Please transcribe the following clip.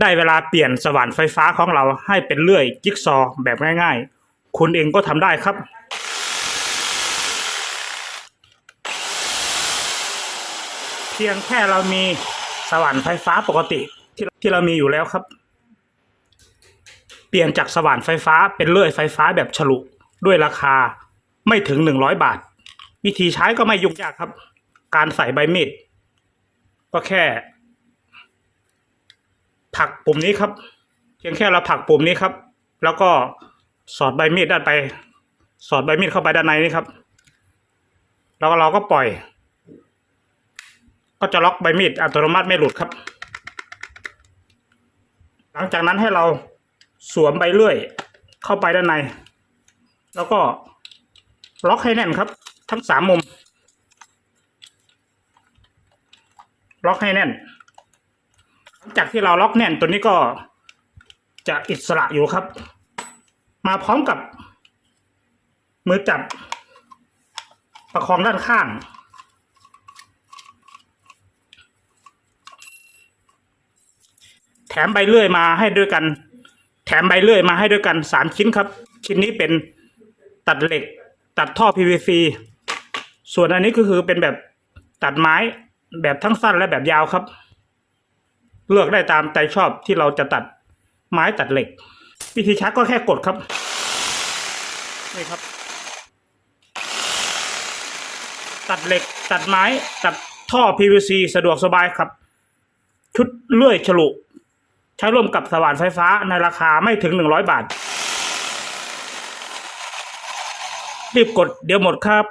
ได้เวลาเปลี่ยนสว่านไฟฟ้าของเราให้เป็นเลื่อยจิ๊กซอว์แบบง่ายๆ คุณเองก็ทำได้ครับ เพียงแค่เรามีสว่านไฟฟ้าปกติที่ที่เรามีอยู่แล้วครับ เปลี่ยนจากสว่านไฟฟ้าเป็นเลื่อยไฟฟ้าแบบฉลุด้วยราคาไม่ถึงหนึ่งร้อยบาท วิธีใช้ก็ไม่ยุ่งยากครับ การใส่ใบมีดก็แค่ ผักปุ่มนี้ครับเพียงแค่เราผักปุ่มนี้ครับ แล้วก็สอดใบมีดด้านไป สอดใบมีดเข้าไปด้านในนี่ครับ แล้วเราก็ปล่อย ก็จะล็อกใบมีดอัตโนมัติไม่หลุดครับ หลังจากนั้นให้เราสวมใบเลื่อยเข้าไปด้านใน แล้วก็ล็อกให้แน่นครับ ทั้งสามมุม ล็อกให้แน่น จากที่เราล็อกแน่นตัวนี้ก็จะอิสระอยู่ครับ มาพร้อมกับมือจับประคองด้านข้าง แถมใบเลื่อยมาให้ด้วยกัน แถมใบเลื่อยมาให้ด้วยกันสามชิ้นครับ ชิ้นนี้เป็นตัดเหล็ก ตัดท่อ PVC ส่วนอันนี้ก็คือเป็นแบบตัดไม้แบบทั้งสั้นและแบบยาวครับ เลือกได้ตามใจชอบที่เราจะตัดไม้ตัดเหล็ก วิธีชักก็แค่กดครับ นี่ครับ ตัดเหล็กตัดไม้ตัดท่อ PVC สะดวกสบายครับ ชุดเลื่อยฉลุ ใช้ร่วมกับสว่านไฟฟ้าในราคาไม่ถึงหนึ่งร้อยบาท รีบกดเดี๋ยวหมดครับ